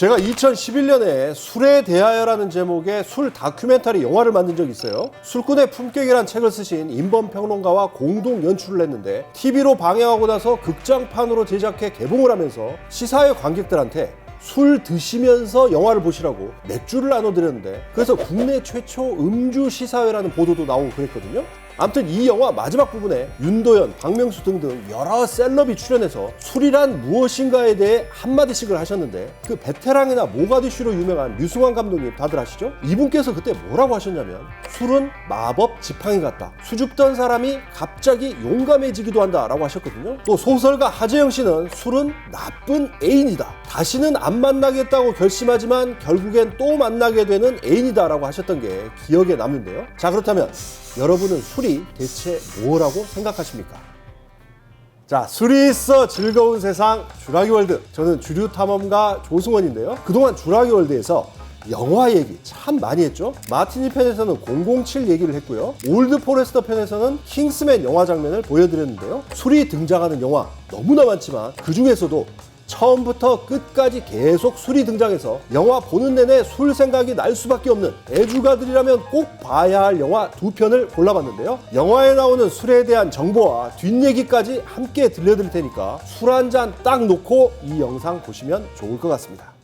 제가 2011년에 술에 대하여라는 제목의 술 다큐멘터리 영화를 만든 적이 있어요. 술꾼의 품격이란 책을 쓰신 임범 평론가와 공동 연출을 했는데 TV로 방영하고 나서 극장판으로 제작해 개봉을 하면서 시사회 관객들한테 술 드시면서 영화를 보시라고 맥주를 나눠드렸는데 그래서 국내 최초 음주 시사회라는 보도도 나오고 그랬거든요. 아무튼 이 영화 마지막 부분에 윤도현, 박명수 등등 여러 셀럽이 출연해서 술이란 무엇인가에 대해 한마디씩을 하셨는데 그 베테랑이나 모가디슈로 유명한 류승환 감독님 다들 아시죠? 이분께서 그때 뭐라고 하셨냐면 술은 마법 지팡이 같다. 수줍던 사람이 갑자기 용감해지기도 한다라고 하셨거든요. 또 소설가 하재영 씨는 술은 나쁜 애인이다. 다시는 안 만나겠다고 결심하지만 결국엔 또 만나게 되는 애인이다라고 하셨던 게 기억에 남는데요. 자 그렇다면 여러분은 술이 대체 뭐라고 생각하십니까? 자, 술이 있어 즐거운 세상 주라기 월드. 저는 주류 탐험가 조승원인데요. 그동안 주라기 월드에서 영화 얘기 참 많이 했죠. 마티니 편에서는 007 얘기를 했고요. 올드 포레스터 편에서는 킹스맨 영화 장면을 보여드렸는데요. 술이 등장하는 영화 너무나 많지만 그 중에서도 처음부터 끝까지 계속 술이 등장해서 영화 보는 내내 술 생각이 날 수밖에 없는 애주가들이라면 꼭 봐야 할 영화 두 편을 골라봤는데요. 영화에 나오는 술에 대한 정보와 뒷얘기까지 함께 들려드릴 테니까 술 한 잔 딱 놓고 이 영상 보시면 좋을 것 같습니다.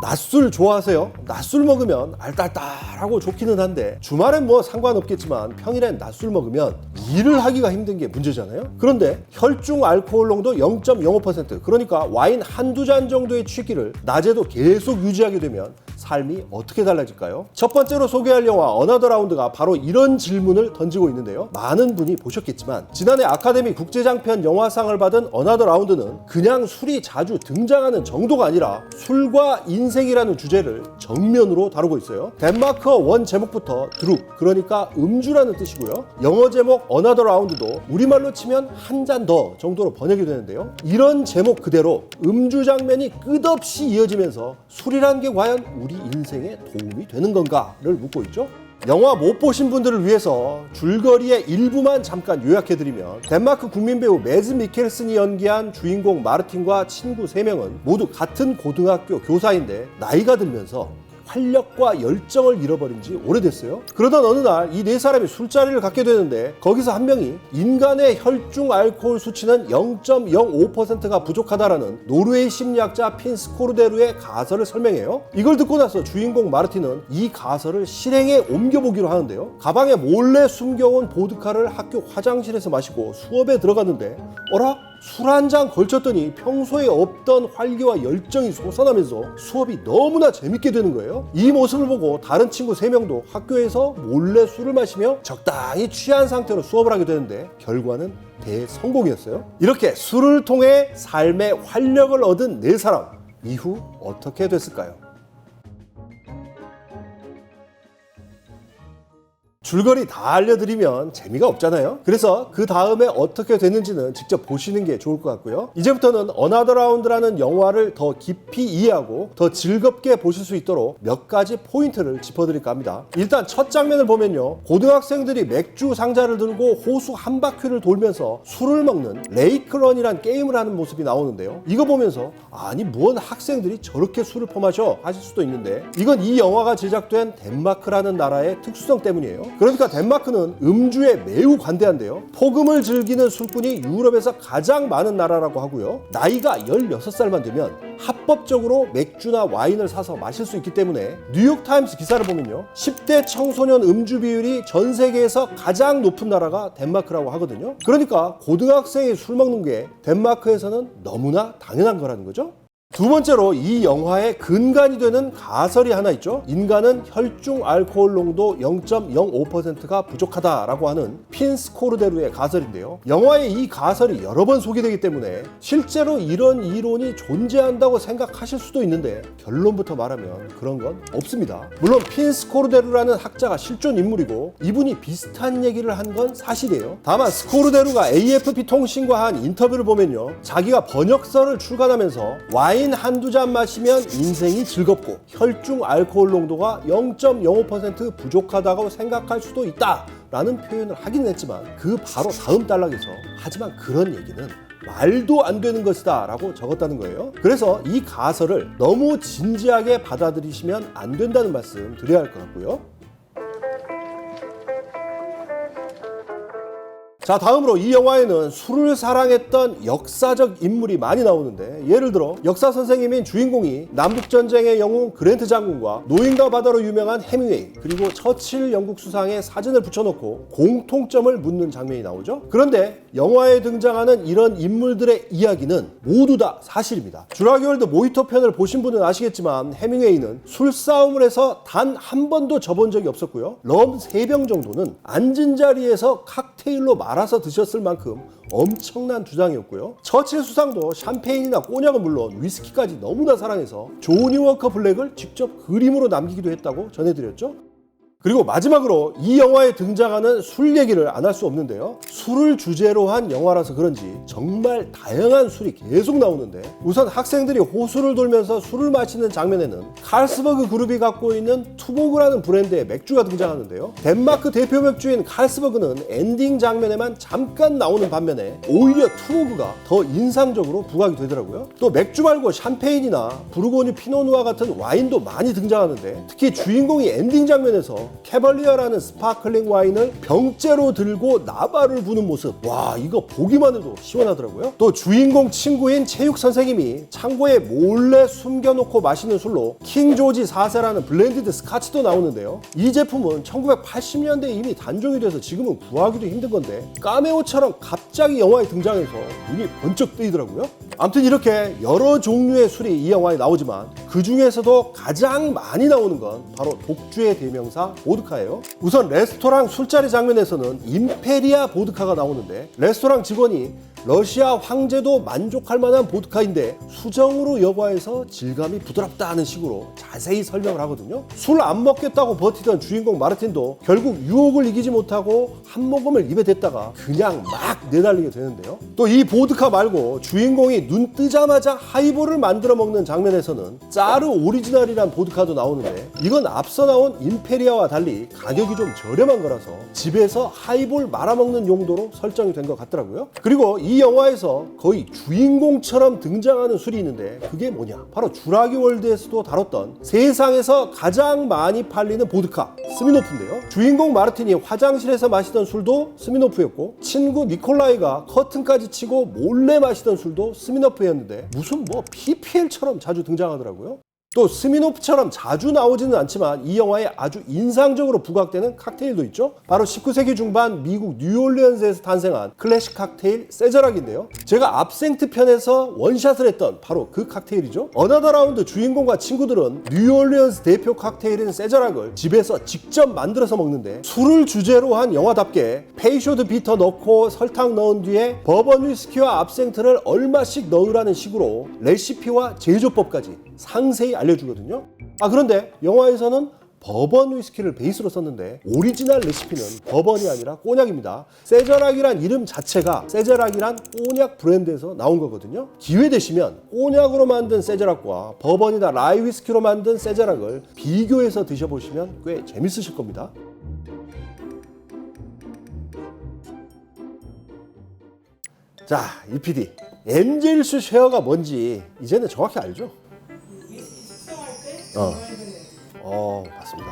낮술 좋아하세요? 낮술 먹으면 알딸딸하고 좋기는 한데 주말엔 뭐 상관없겠지만 평일엔 낮술 먹으면 일을 하기가 힘든 게 문제잖아요. 그런데 혈중 알코올 농도 0.05% 그러니까 와인 한두 잔 정도의 취기를 낮에도 계속 유지하게 되면 삶이 어떻게 달라질까요? 첫 번째로 소개할 영화 어나더 라운드가 바로 이런 질문을 던지고 있는데요. 많은 분이 보셨겠지만 지난해 아카데미 국제장편 영화상을 받은 어나더 라운드는 그냥 술이 자주 등장하는 정도가 아니라 술과 인생이라는 주제를 정면으로 다루고 있어요. 덴마크어 원 제목부터 드룩 그러니까 음주라는 뜻이고요. 영어 제목 어나더 라운드도 우리말로 치면 한 잔 더 정도로 번역이 되는데요. 이런 제목 그대로 음주 장면이 끝없이 이어지면서 술이란 게 과연 우리 인생에 도움이 되는 건가를 묻고 있죠. 영화 못 보신 분들을 위해서 줄거리의 일부만 잠깐 요약해드리면 덴마크 국민 배우 매즈 미켈슨이 연기한 주인공 마르틴과 친구 3명은 모두 같은 고등학교 교사인데 나이가 들면서 활력과 열정을 잃어버린 지 오래됐어요. 그러던 어느 날 이 네 사람이 술자리를 갖게 되는데 거기서 한 명이 인간의 혈중 알코올 수치는 0.05%가 부족하다라는 노르웨이 심리학자 핀스 코르데루의 가설을 설명해요. 이걸 듣고 나서 주인공 마르틴은 이 가설을 실행에 옮겨보기로 하는데요. 가방에 몰래 숨겨온 보드카를 학교 화장실에서 마시고 수업에 들어갔는데 어라? 술 한 잔 걸쳤더니 평소에 없던 활기와 열정이 솟아나면서 수업이 너무나 재밌게 되는 거예요. 이 모습을 보고 다른 친구 3명도 학교에서 몰래 술을 마시며 적당히 취한 상태로 수업을 하게 되는데 결과는 대성공이었어요. 이렇게 술을 통해 삶의 활력을 얻은 네 사람 이후 어떻게 됐을까요? 줄거리 다 알려드리면 재미가 없잖아요. 그래서 그 다음에 어떻게 됐는지는 직접 보시는 게 좋을 것 같고요. 이제부터는 어나더 라운드라는 영화를 더 깊이 이해하고 더 즐겁게 보실 수 있도록 몇 가지 포인트를 짚어드릴까 합니다. 일단 첫 장면을 보면요. 고등학생들이 맥주 상자를 들고 호수 한 바퀴를 돌면서 술을 먹는 레이크런이란 게임을 하는 모습이 나오는데요. 이거 보면서 아니 무언 학생들이 저렇게 술을 퍼마셔 하실 수도 있는데 이건 이 영화가 제작된 덴마크라는 나라의 특수성 때문이에요. 그러니까 덴마크는 음주에 매우 관대한데요. 폭음을 즐기는 술꾼이 유럽에서 가장 많은 나라라고 하고요. 나이가 16살만 되면 합법적으로 맥주나 와인을 사서 마실 수 있기 때문에 뉴욕타임스 기사를 보면요. 10대 청소년 음주 비율이 전 세계에서 가장 높은 나라가 덴마크라고 하거든요. 그러니까 고등학생이 술 먹는 게 덴마크에서는 너무나 당연한 거라는 거죠. 두 번째로 이 영화의 근간이 되는 가설이 하나 있죠. 인간은 혈중 알코올 농도 0.05%가 부족하다라고 하는 핀스 코르데루의 가설인데요. 영화에 이 가설이 여러 번 소개되기 때문에 실제로 이런 이론이 존재한다고 생각하실 수도 있는데 결론부터 말하면 그런 건 없습니다. 물론 핀스 코르데루라는 학자가 실존 인물이고 이분이 비슷한 얘기를 한 건 사실이에요. 다만 스코르데루가 AFP 통신과 한 인터뷰를 보면요. 자기가 번역서를 출간하면서 와인 와인 한두 잔 마시면 인생이 즐겁고 혈중 알코올 농도가 0.05% 부족하다고 생각할 수도 있다. 라는 표현을 하긴 했지만 그 바로 다음 단락에서 하지만 그런 얘기는 말도 안 되는 것이다 라고 적었다는 거예요. 그래서 이 가설을 너무 진지하게 받아들이시면 안 된다는 말씀 드려야 할 것 같고요. 자 다음으로 이 영화에는 술을 사랑했던 역사적 인물이 많이 나오는데 예를 들어 역사 선생님인 주인공이 남북전쟁의 영웅 그랜트 장군과 노인과 바다로 유명한 해밍웨이 그리고 처칠 영국 수상의 사진을 붙여놓고 공통점을 묻는 장면이 나오죠. 그런데 영화에 등장하는 이런 인물들의 이야기는 모두 다 사실입니다 주라기월드 모히토 편을 보신 분은 아시겠지만 해밍웨이는 술싸움을 해서 단 한 번도 져본 적이 없었고요 럼 3병 정도는 앉은 자리에서 칵테일로 말아서 드셨을 만큼 엄청난 주장이었고요. 처칠 수상도 샴페인이나 꼬냑은 물론 위스키까지 너무나 사랑해서 조니 워커 블랙을 직접 그림으로 남기기도 했다고 전해드렸죠. 그리고 마지막으로 이 영화에 등장하는 술 얘기를 안 할 수 없는데요. 술을 주제로 한 영화라서 그런지 정말 다양한 술이 계속 나오는데 우선 학생들이 호수를 돌면서 술을 마시는 장면에는 칼스버그 그룹이 갖고 있는 투보그라는 브랜드의 맥주가 등장하는데요. 덴마크 대표 맥주인 칼스버그는 엔딩 장면에만 잠깐 나오는 반면에 오히려 투보그가 더 인상적으로 부각이 되더라고요. 또 맥주 말고 샴페인이나 부르고뉴 피노누아 같은 와인도 많이 등장하는데 특히 주인공이 엔딩 장면에서 캐벌리어라는 스파클링 와인을 병째로 들고 나발을 부는 모습. 와 이거 보기만 해도 시원하더라고요. 또 주인공 친구인 체육 선생님이 창고에 몰래 숨겨놓고 마시는 술로 킹 조지 4세라는 블렌디드 스카치도 나오는데요. 이 제품은 1980년대에 이미 단종이 돼서 지금은 구하기도 힘든 건데 까메오처럼 갑자기 영화에 등장해서 눈이 번쩍 뜨이더라고요. 아무튼 이렇게 여러 종류의 술이 이 영화에 나오지만 그 중에서도 가장 많이 나오는 건 바로 독주의 대명사 보드카예요. 우선 레스토랑 술자리 장면에서는 임페리아 보드카가 나오는데 레스토랑 직원이 러시아 황제도 만족할 만한 보드카인데 수정으로 여과해서 질감이 부드럽다는 식으로 자세히 설명을 하거든요. 술 안 먹겠다고 버티던 주인공 마르틴도 결국 유혹을 이기지 못하고 한 모금을 입에 댔다가 그냥 막 내달리게 되는데요. 또 이 보드카 말고 주인공이 눈 뜨자마자 하이볼을 만들어 먹는 장면에서는 짜르 오리지널이란 보드카도 나오는데 이건 앞서 나온 임페리아와 달리 가격이 좀 저렴한 거라서 집에서 하이볼 말아먹는 용도로 설정이 된 것 같더라고요. 그리고 이 영화에서 거의 주인공처럼 등장하는 술이 있는데 그게 뭐냐? 바로 주라기 월드에서도 다뤘던 세상에서 가장 많이 팔리는 보드카 스미노프인데요. 주인공 마르틴이 화장실에서 마시던 술도 스미노프였고 친구 니콜라이가 커튼까지 치고 몰래 마시던 술도 스미노프였는데 무슨 뭐 PPL처럼 자주 등장하더라고요. 또 스미노프처럼 자주 나오지는 않지만 이 영화에 아주 인상적으로 부각되는 칵테일도 있죠. 바로 19세기 중반 미국 뉴올리언스에서 탄생한 클래식 칵테일 세저락인데요. 제가 압생트 편에서 원샷을 했던 바로 그 칵테일이죠. 어나더 라운드 주인공과 친구들은 뉴올리언스 대표 칵테일인 세저락을 집에서 직접 만들어서 먹는데 술을 주제로 한 영화답게 페이쇼드 비터 넣고 설탕 넣은 뒤에 버번 위스키와 압생트를 얼마씩 넣으라는 식으로 레시피와 제조법까지 상세히 알려주거든요. 아 그런데 영화에서는 버번 위스키를 베이스로 썼는데 오리지널 레시피는 버번이 아니라 꼬냑입니다. 세저락이란 이름 자체가 세저락이란 꼬냑 브랜드에서 나온 거거든요. 기회 되시면 꼬냑으로 만든 세저락과 버번이나 라이 위스키로 만든 세저락을 비교해서 드셔보시면 꽤 재밌으실 겁니다. 자, 이 PD. 엔젤스 쉐어가 뭔지 이제는 정확히 알죠? 어. 어, 맞습니다.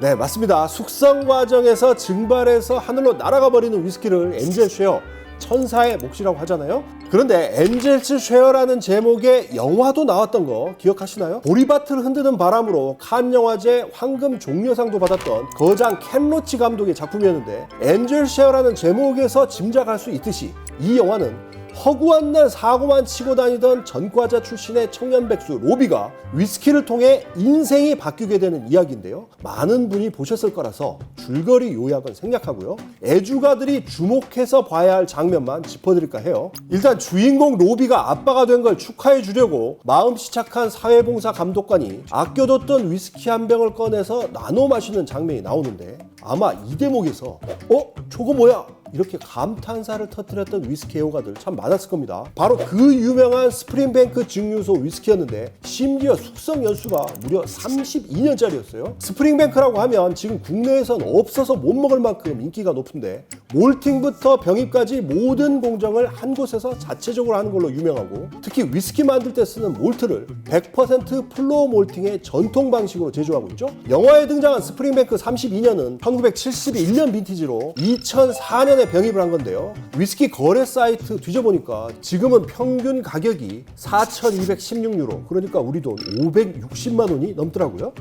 네, 맞습니다. 숙성 과정에서 증발해서 하늘로 날아가 버리는 위스키를 엔젤 쉐어, 천사의 몫이라고 하잖아요. 그런데 엔젤스 쉐어라는 제목의 영화도 나왔던 거 기억하시나요? 보리밭을 흔드는 바람으로 칸 영화제 황금 종려상도 받았던 거장 켄 로치 감독의 작품이었는데 엔젤 쉐어라는 제목에서 짐작할 수 있듯이 이 영화는 허구한 날 사고만 치고 다니던 전과자 출신의 청년 백수 로비가 위스키를 통해 인생이 바뀌게 되는 이야기인데요. 많은 분이 보셨을 거라서 줄거리 요약은 생략하고요. 애주가들이 주목해서 봐야 할 장면만 짚어드릴까 해요. 일단 주인공 로비가 아빠가 된 걸 축하해 주려고 마음씨 착한 사회봉사 감독관이 아껴뒀던 위스키 한 병을 꺼내서 나눠 마시는 장면이 나오는데 아마 이 대목에서 어? 저거 뭐야? 이렇게 감탄사를 터뜨렸던 위스키 애호가들 참 많았을 겁니다. 바로 그 유명한 스프링뱅크 증류소 위스키였는데 심지어 숙성 연수가 무려 32년짜리였어요. 스프링뱅크라고 하면 지금 국내에선 없어서 못 먹을 만큼 인기가 높은데 몰팅부터 병입까지 모든 공정을 한 곳에서 자체적으로 하는 걸로 유명하고 특히 위스키 만들 때 쓰는 몰트를 100% 플로어 몰팅의 전통 방식으로 제조하고 있죠. 영화에 등장한 스프링뱅크 32년은 1971년 빈티지로 2004년 에 병입을 한 건데요. 위스키 거래 사이트 뒤져보니까 지금은 평균 가격이 4,216유로 그러니까 우리 돈 560만 원이 넘더라고요.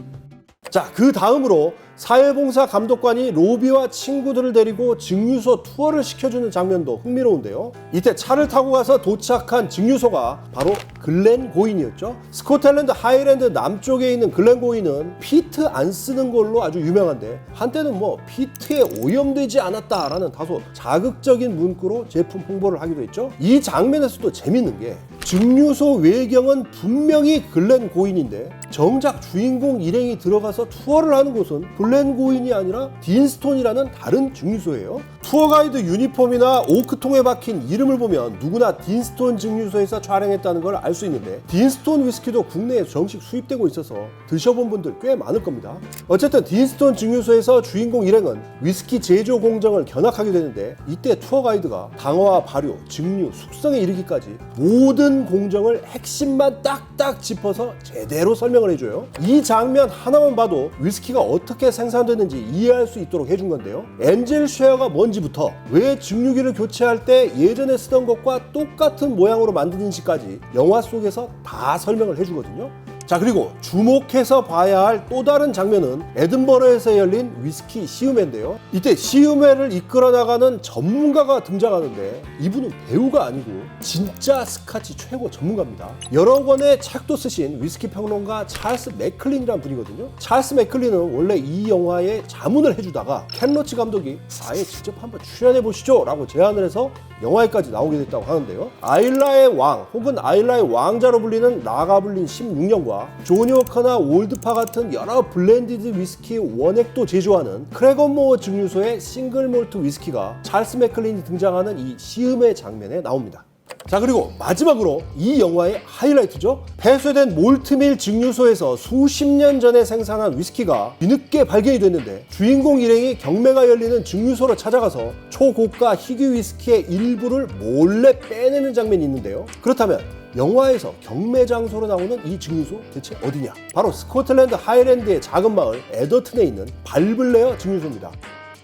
자, 그 다음으로 사회봉사 감독관이 로비와 친구들을 데리고 증류소 투어를 시켜주는 장면도 흥미로운데요. 이때 차를 타고 가서 도착한 증류소가 바로 글렌 고인이었죠. 스코틀랜드 하이랜드 남쪽에 있는 글렌 고인은 피트 안 쓰는 걸로 아주 유명한데 한때는 뭐 피트에 오염되지 않았다라는 다소 자극적인 문구로 제품 홍보를 하기도 했죠. 이 장면에서도 재밌는 게 증류소 외경은 분명히 글렌 고인인데 정작 주인공 일행이 들어가서 투어를 하는 곳은 글렌 고인이 아니라 딘스톤이라는 다른 증류소예요. 투어 가이드 유니폼이나 오크통에 박힌 이름을 보면 누구나 딘스톤 증류소에서 촬영했다는 걸 알 수 있는데 딘스톤 위스키도 국내에 정식 수입되고 있어서 드셔본 분들 꽤 많을 겁니다. 어쨌든 딘스톤 증류소에서 주인공 일행은 위스키 제조 공정을 견학하게 되는데 이때 투어 가이드가 당화와 발효, 증류, 숙성에 이르기까지 모든 공정을 핵심만 딱딱 짚어서 제대로 설명을 해줘요. 이 장면 하나만 봐도 위스키가 어떻게 생산되는지 이해할 수 있도록 해준 건데요. 엔젤 쉐어가 뭔 지부터 왜 증류기를 교체할 때 예전에 쓰던 것과 똑같은 모양으로 만드는지까지 영화 속에서 다 설명을 해주거든요. 자 그리고 주목해서 봐야 할 또 다른 장면은 에든버러에서 열린 위스키 시음회인데요. 이때 시음회를 이끌어 나가는 전문가가 등장하는데 이분은 배우가 아니고 진짜 스카치 최고 전문가입니다. 여러 권의 책도 쓰신 위스키 평론가 찰스 맥클린이라는 분이거든요. 찰스 맥클린은 원래 이 영화에 자문을 해주다가 켄 로치 감독이 아예 직접 한번 출연해 보시죠 라고 제안을 해서 영화에까지 나오게 됐다고 하는데요. 아일라의 왕 혹은 아일라의 왕자로 불리는 라가블린 16년과 조니 워커나 올드파 같은 여러 블렌디드 위스키 원액도 제조하는 크레건모어 증류소의 싱글 몰트 위스키가 찰스 맥클린이 등장하는 이 시음의 장면에 나옵니다. 자 그리고 마지막으로 이 영화의 하이라이트죠 폐쇄된 몰트밀 증류소에서 수십 년 전에 생산한 위스키가 뒤늦게 발견이 됐는데 주인공 일행이 경매가 열리는 증류소로 찾아가서 초고가 희귀 위스키의 일부를 몰래 빼내는 장면이 있는데요 그렇다면 영화에서 경매 장소로 나오는 이 증류소 대체 어디냐 바로 스코틀랜드 하이랜드의 작은 마을 에더튼에 있는 발블레어 증류소입니다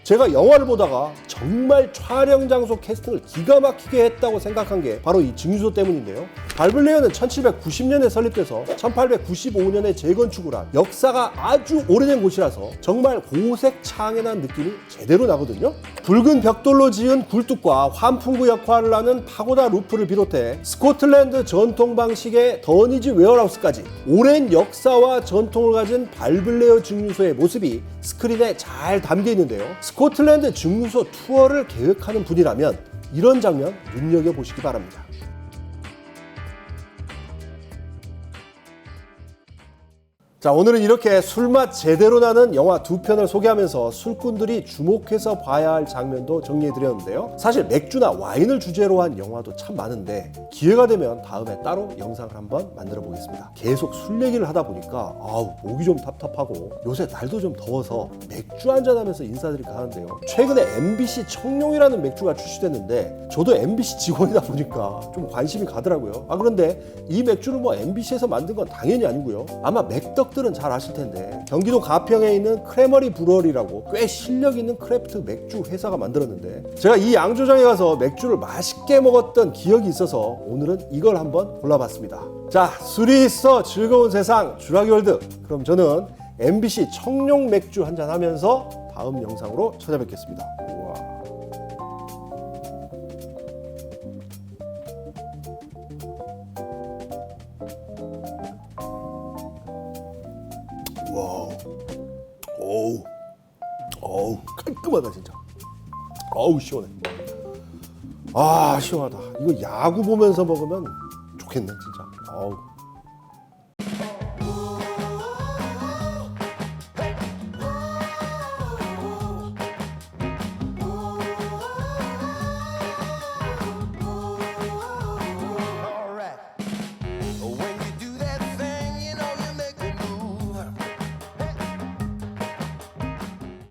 제가 영화를 보다가 정말 촬영 장소 캐스팅을 기가 막히게 했다고 생각한 게 바로 이 증류소 때문인데요. 발블레어는 1790년에 설립돼서 1895년에 재건축을 한 역사가 아주 오래된 곳이라서 정말 고색 창연한 느낌이 제대로 나거든요. 붉은 벽돌로 지은 굴뚝과 환풍구 역할을 하는 파고다 루프를 비롯해 스코틀랜드 전통 방식의 더니지 웨어하우스까지 오랜 역사와 전통을 가진 발블레어 증류소의 모습이 스크린에 잘 담겨 있는데요. 스코틀랜드 증류소 투어를 계획하는 분이라면 이런 장면 눈여겨보시기 바랍니다. 자 오늘은 이렇게 술맛 제대로 나는 영화 두 편을 소개하면서 술꾼들이 주목해서 봐야 할 장면도 정리해드렸는데요. 사실 맥주나 와인을 주제로 한 영화도 참 많은데 기회가 되면 다음에 따로 영상을 한번 만들어 보겠습니다. 계속 술 얘기를 하다 보니까 아우 목이 좀 답답하고 요새 날도 좀 더워서 맥주 한잔 하면서 인사드릴까 하는데요. 최근에 MBC 청룡이라는 맥주가 출시됐는데 저도 MBC 직원이다 보니까 좀 관심이 가더라고요. 아 그런데 이 맥주를 뭐 MBC에서 만든 건 당연히 아니고요. 아마 맥덕 들은 잘 아실 텐데 경기도 가평에 있는 크레머리 브루어리라고 꽤 실력 있는 크래프트 맥주 회사가 만들었는데 제가 이 양조장에 가서 맥주를 맛있게 먹었던 기억이 있어서 오늘은 이걸 한번 골라봤습니다. 자 술이 있어 즐거운 세상 주라기 월드 그럼 저는 MBC 청룡 맥주 한잔 하면서 다음 영상으로 찾아뵙겠습니다. 깔끔하다, 진짜. 어우, 시원해. 아, 시원하다. 이거 야구 보면서 먹으면 좋겠네, 진짜. 어우.